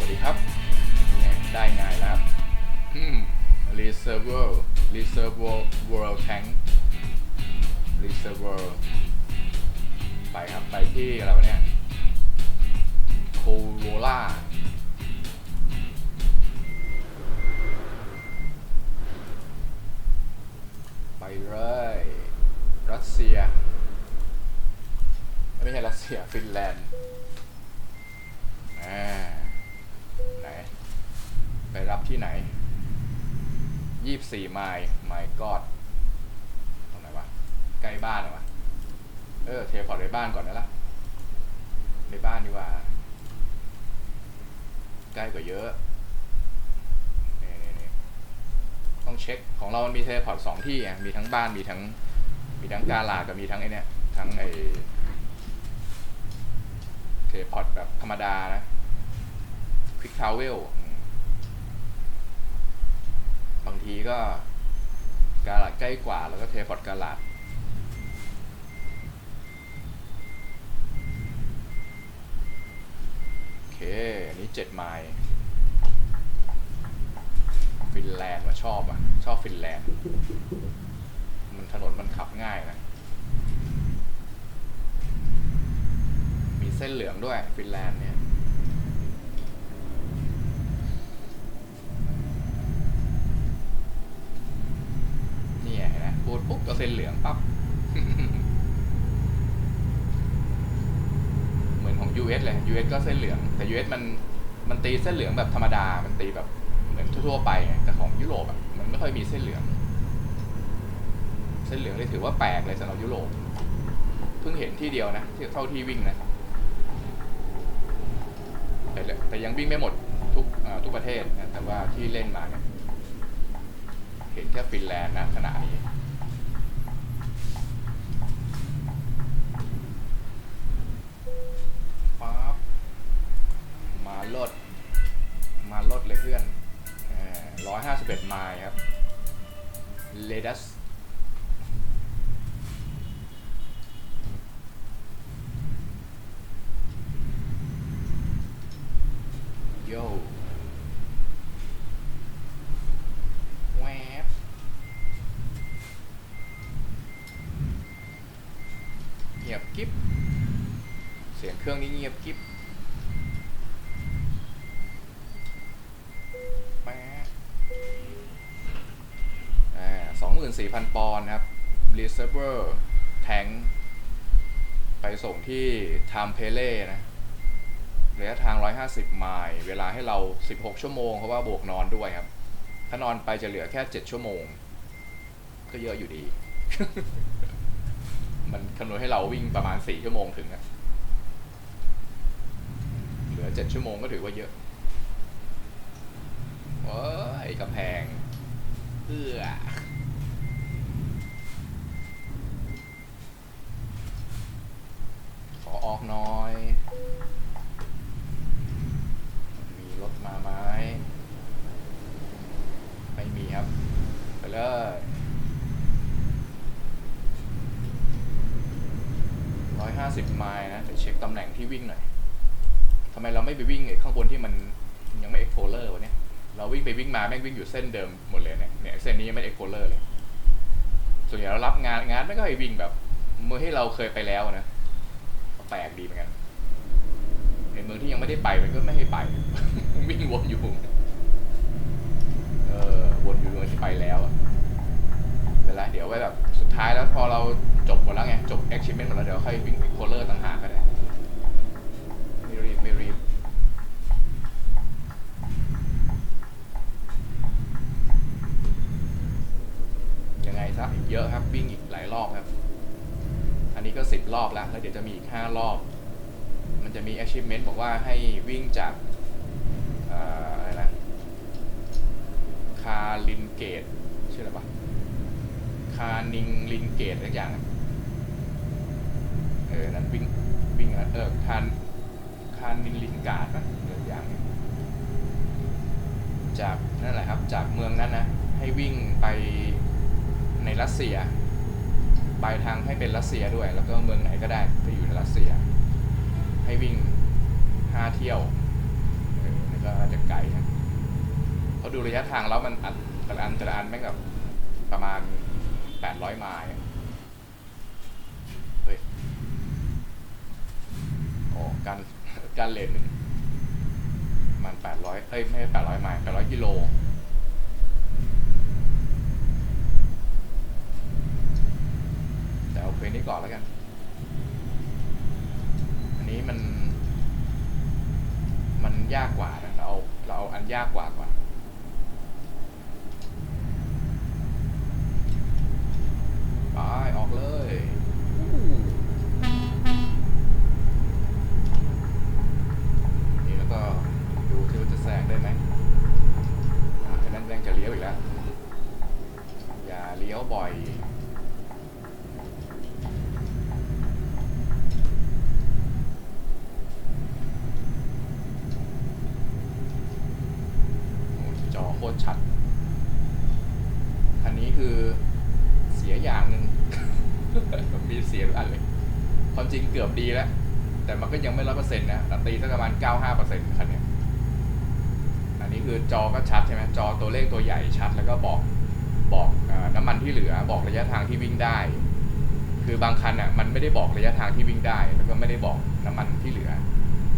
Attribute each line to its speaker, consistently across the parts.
Speaker 1: วัสดีครับนี่ไงได้งานแล้วครับอืม Reservoir Reservoir World Tank Reservoir ไปครับ ไปที่อะไรวะเนี่ย โคโรล่าไปเลยรัสเซีย ไม่ใช่รัสเซีย ฟินแลนด์อ่าไหนไปรับ ที่ไหนยี่สิบสี่ไมล์ไมล์กอดตรงไหนวะใกล้บ้านเหรอวะเออเทพอร์ตในบ้านก่อนนะละในบ้านดีกว่า ใกล้กว่าเยอะนี่นี่นี่ต้องเช็คของเรามันมีเทเลพอร์ตสองที่อะมีทั้งบ้านมีทั้ง มีทั้งกาลากับมีทั้งไอเนี้ยทั้งไอเทเลพอร์ตแบบธรรมดานะควิกทาวเวลบาง ทีก็ กาลาดใกล้กว่าแล้วก็เทพอร์ตกาลาดโอเค อันนี้เจ็ดไมล์ฟินแลนด์ว่าชอบอะ ชอบฟินแลนด์ มันถนนมันขับง่ายนะ มีเส้นเหลืองด้วยฟินแลนด์เนี่ย นี่ไงเห็นไหมพูดปุ๊บก็ เส้นเหลืองปั๊บ เหมือนของ US เลย US ก็เส้นเหลือง แต่ US มัน มันตีเส้นเหลืองแบบธรรมดา มันตีแบบเหมือนทั่วๆไป แต่ของยุโรปอะ มันไม่ค่อยมีเส้นเหลือง เส้นเหลืองเลยถือว่าแปลกเลยสำหรับยุโรป เพิ่งเห็นที่เดียวนะเท่าที่วิ่งนะแต่ละแต่ยังวิ่งไม่หมดทุกทุกประเทศนะ แต่ว่าที่เล่นมาเนี่ยเห็นแค่ฟินแลนด์นะขณะนี้ ดไมล์ครับเลดัสโยแวบเงียบกิ๊บ เสียงเครื่องนี่เงียบกิ๊บี่พันปอนด์ครับ Reservoir Tank ไปส่งที่ไทม์เพเล่นะระยะทาง 150 ไมล์เวลาให้เรา 16 ชั่วโมงเพราะว่าบวกนอนด้วยครับ ถ้านอนไปจะเหลือแค่ 7 ชั่วโมง ก็เยอะอยู่ดี มันคำนวณให้เราวิ่งประมาณ 4 ชั่วโมงถึงนะเหลือ 7 ชั่วโมงก็ถือว่าเยอะโอ้ยกำแพงเอื้อ ออกน้อย มีรถมาไหมไม่มีครับ ไปเลยร้อยห้าสิบไมล์นะเดี๋ยวเช็คตำแหน่งที่วิ่งหน่อยทำไมเราไม่ไปวิ่งไอ้ข้างบนที่มันยังไม่เอ็กโพเลอร์วะเนี่ย เราวิ่งไปวิ่งมาแม่งวิ่งอยู่เส้นเดิมหมดเลยเนี่ยเนี่ยเส้นนี้ยังไม่เอ็กโพเลอร์เลยส่วนใหญ่เรารับงานงานไม่ก็ให้วิ่งแบบเมื่อที่เราเคยไปแล้วนะ แปลกดีเหมือนกันเห็นเมืองที่ยังไม่ได้ไปมันก็ไม่ให้ไป วิ่งวนอยู่ เออวนอยู่เมืองที่ไปแล้วเป็นไรเดี๋ยวไว้แบบสุดท้ายแล้วพอเราจบหมดแล้วไง จบแอคชิเมนต์หมดแล้วเดี๋ยวค่อยวิ่งโคเลอร์ต่างหากก็ได้ไม่รีบไม่รีบ ยังไงซะอีกเยอะครับ วิ่งอีกหลายรอบครับ อันนี้ก็สิบรอบแล้ว แล้วเดี๋ยวจะมีอีกห้ารอบ มันจะมี achievement บอกว่าให้วิ่งจากอะไรนะคาลินเกตชื่ออะไรปะคานิงลินเกตอะไรอย่างเออนั้นวิ่งวิ่งเออคานคานิงลินการ์ดปะเอออย่างจากนั่นแหละครับจากเมืองนั้นนะให้วิ่งไปในรัสเซีย ปลายทางให้เป็นรัสเซียด้วย แล้วก็เมืองไหนก็ได้ที่อยู่ในรัสเซีย ให้วิ่งห้าเที่ยวเออแล้วก็ก็อาจจะไกลนะเขาดูระยะทางแล้วมันอันแต่ละอันแต่ละอันแม่งแบบประมาณแปดร้อยไมล์เฮ้ยโอ้การการเลนหนึ่งมันแปดร้อยเอ้ยไม่ใช่แปดร้อยไมล์แปดร้อยกิโล แต่ เพลงนี้ก่อนแล้วกัน อันนี้มัน มันยากกว่านะเราเอาเราเอาอันยากกว่าก่อนไปออกเลยอู้นี่แล้วก็ดูที่ว่าจะแซงได้ไหมอะไอ้นั่นแรงจะเลี้ยวอีกแล้ว อย่าเลี้ยวบ่อย โอ้ยจอโคตรชัด อันนี้คือเสียอย่างหนึ่ง มีเสียทุกอันเลย ความจริงเกือบดีแล้ว แต่มันก็ยังไม่ร้อยเปอร์เซ็นต์นะแต่ตีสักประมาณเก้าห้าเปอร์เซ็นต์คันเนี้ยอันนี้ คือจอก็ชัดใช่ไหมจอตัวเลขตัวใหญ่ชัด แล้วก็บอกบอกอน้ำมันที่เหลือบอกระยะทางที่วิ่งได้ คือบางคันอะมันไม่ได้บอกระยะทางที่วิ่งได้ แล้วก็ไม่ได้บอกน้ำมันที่เหลือ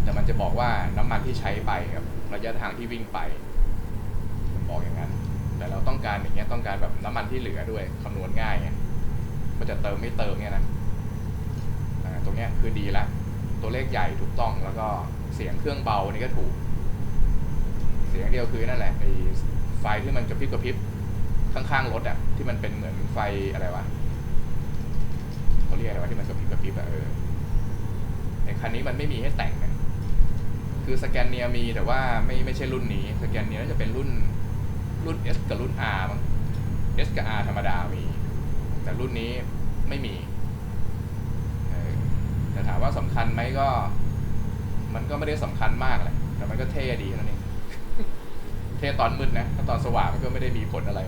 Speaker 1: แต่มันจะบอกว่าน้ำมันที่ใช้ไปกับระยะทางที่วิ่งไปมันบอกอย่างนั้น แต่เราต้องการอย่างเงี้ยต้องการแบบน้ำมันที่เหลือด้วยคำนวณง่ายไงมันจะเติมไม่เติมเนี่ยนะตรงเนี้ยคือดีละตัวเลขใหญ่ถูกต้องแล้วก็เสียงเครื่องเบานี่ก็ถูก เสียงเดียวคือนั่นแหละไอไฟที่มันกระพริบกระพริบข้างๆรถอะที่มันเป็นเหมือนไฟอะไรวะเขาเรียกอะไรวะที่มันกระพริบกระพริบอะเออไอคันนี้มันไม่มีให้แต่งนะคือสแกนเนียมีแต่ว่าไม่ไม่ใช่รุ่นนี้สแกนเนียน่าจะเป็นรุ่นรุ่น S กับรุ่น R มั้ง S กับ R ธรรมดามี แต่รุ่นนี้ไม่มีแต่ถามว่าสำคัญไหมก็ มันก็ไม่ได้สำคัญมากเลยแต่มันก็เท่ดีนั่นเอง เท่ตอนมืดนะถ้าตอนสว่างมันก็ไม่ได้มีผลอะไร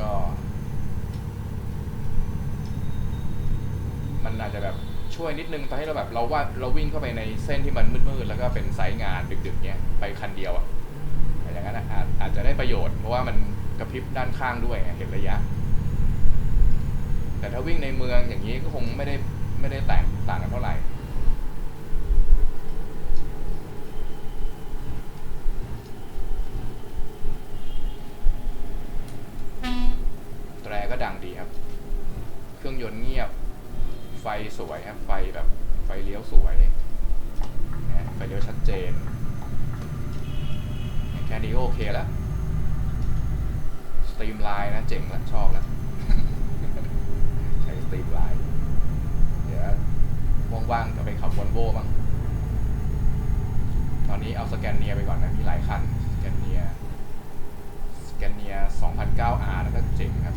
Speaker 1: ก็ มันอาจจะแบบช่วยนิดนึงตอนให้เราแบบเราว่าเราวิ่งเข้าไปในเส้นที่มันมืดๆแล้วก็เป็นไซต์งานดึกๆเนี้ยไปคันเดียวอะอย่างนั้นอะอาจอาจจะได้ประโยชน์เพราะว่ามันกระพริบด้านข้างด้วยเห็นระยะ แต่ถ้าวิ่งในเมืองอย่างนี้ก็คงไม่ได้ไม่ได้แตกต่างกันเท่าไหร่ แตร ก็ดังดีครับ เครื่องยนต์เงียบ ไฟสวยครับ ไฟแบบไฟเลี้ยวสวยนะไฟเลี้ยวชัดเจน แค่นี้ก็โอเคแล้วสตรีมไลน์นะ เจ๋งแล้วชอบแล้วใช้สตรีมไลน์เดี๋ยวว่างๆจะไปขับวอลโว่บ้างตอนนี้เอาสแกนเนียไปก่อนนะ มีหลายคันสแกนเนียสแกนเนีย 2009R แล้วก็เจ๋งครับ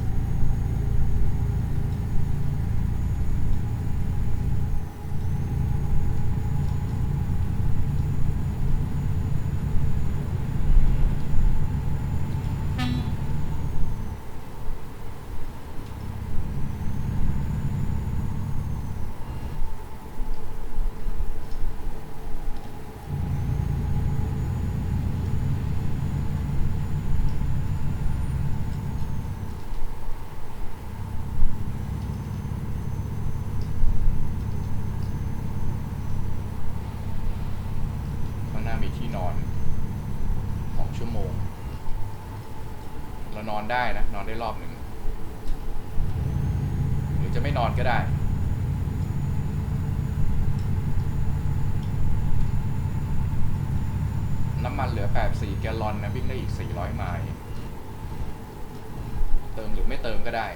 Speaker 1: ข้างหน้ามีที่นอนสองชั่วโมง เรานอน ได้นะ นอนได้รอบหนึ่งหรือจะไม่นอนก็ได้ น้ำมันเหลือ 84 แกลลอนนะ วิ่งได้อีก 400 ไมล์ เติมหรือไม่เติมก็ได้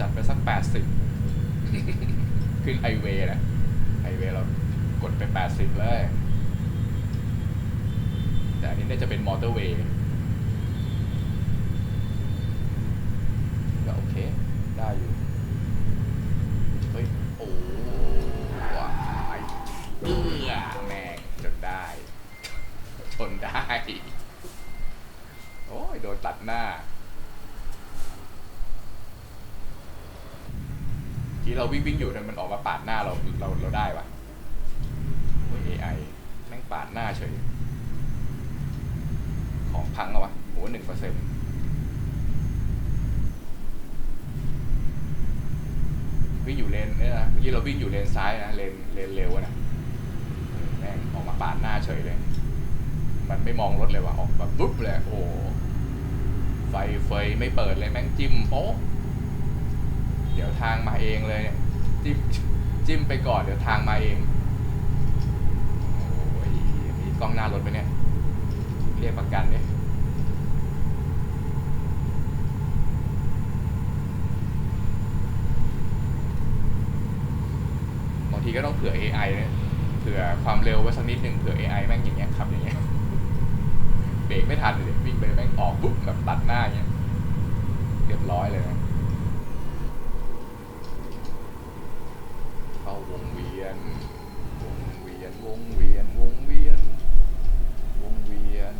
Speaker 1: จัดไปสักแปดสิบขึ้นไฮเวย์นะไฮเวย์เรากดไปแปดสิบเลย แต่อันนี้น่าจะเป็นมอเตอร์เวย์ก็โอเค ได้อยู่ เฮ้ย โอ้ว้ายเอื้อแม่งจนได้ชนได้ โอ้ย โดนตัดหน้า ที่เราวิ่งวิ่งอยู่เนี่ยมันออกมาปาดหน้าเราเราเราได้ปะโอ้ย AI แม่งปาดหน้าเฉย ของพังเหรอวะโหหนึ่งเปอร์เซ็นต์วิ่งอยู่เลนเนี่ยนะเมื่อกี้เราวิ่งอยู่เลนซ้ายนะเลนเลนเร็วนะแม่งออกมาปาดหน้าเฉยเลย มันไม่มองรถเลยว่ะออกแบบปุ๊บเลยโอ้ไฟเฟยไม่เปิดเลยแม่งจิ้มโป๊ะ เดี๋ยวทางมาเองเลยเนี่ยจิ้มจิ้มไปก่อนเดี๋ยวทางมาเองโอ้ยมีกล้องหน้ารถไหมเนี่ย เรียกประกันเนี่ยบางทีก็ต้องเผื่อ AI เนี่ยเผื่อความเร็วไว้สักนิดหนึ่งเผื่อ AI แม่งอย่างเงี้ยขับอย่างเงี้ยเบรกไม่ทันเลยวิ่งไปแม่งออกปุ๊บแบบตัดหน้าอย่างเงี้ยเรียบร้อยเลยนะ เข้าวงเวี ยนวงเวียนวงเวียนวงเวียน วงเวียน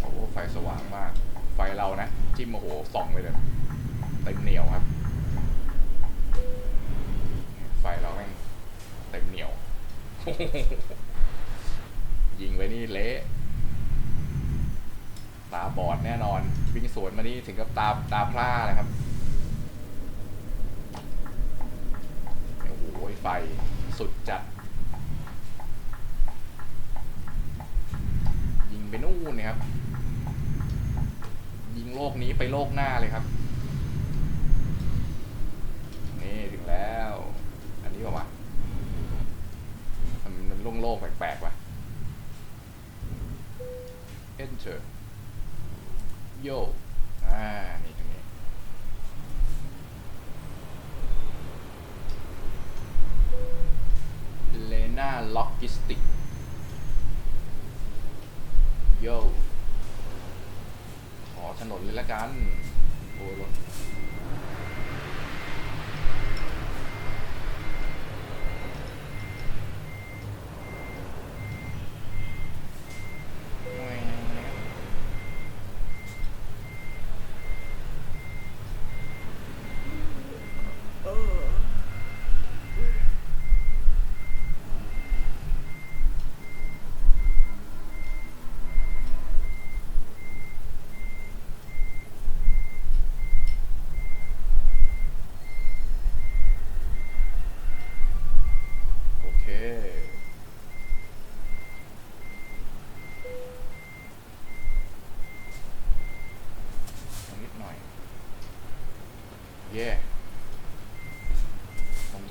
Speaker 1: โอ้โหไฟสว่างมาก ไฟเรานะ จิ้มโอ้โหส่องไปเลยเต็มเหนียวครับ ไฟเราแม่งเต็มเหนียว ยิงไปนี่เละ ตาบอดแน่นอน วิ่งสวนมานี่ถึง กับตาตาพร่าเลยครับโอ้โหไฟสุดจัด ยิงไปนู่นนะครับ ยิงโลกนี้ไปโลกหน้าเลยครับ นี่ถึงแล้ว อันนี้ป่าวะมันมันโล่งๆแปลกๆว่ะ enter โย อ่า นี่ตรงนี้ เลน่าล็อกกิสติกโยขอถนนเลยละกัน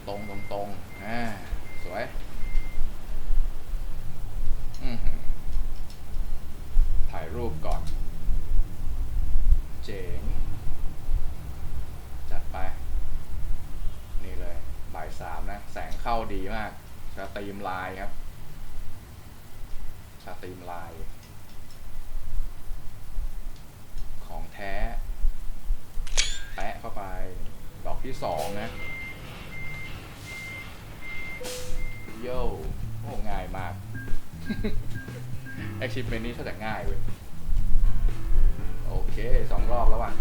Speaker 1: ตรงตรงตรงอ่าสวยถ่ายรูปก่อน เจ๋ง จัดไป นี่เลยบ่ายสามนะ แสงเข้าดีมากชาตีมลายครับชาตีมลาย ของแท้ แปะเข้าไป ดอกที่สองนะ โย่โอ้ง่ายมาก achievement นี้ถ้าแต่ง่ายเว้ย โอเคสองรอบแล้วว่ะ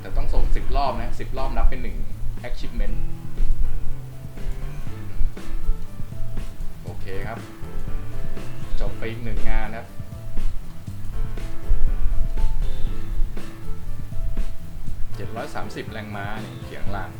Speaker 1: แต่ต้องส่งสิบรอบนะสิบรอบนับเป็นหนึ่ง achievement โอเคครับ จบไปอีกหนึ่งงานครับ730 แรงม้านี่เขียงล่าง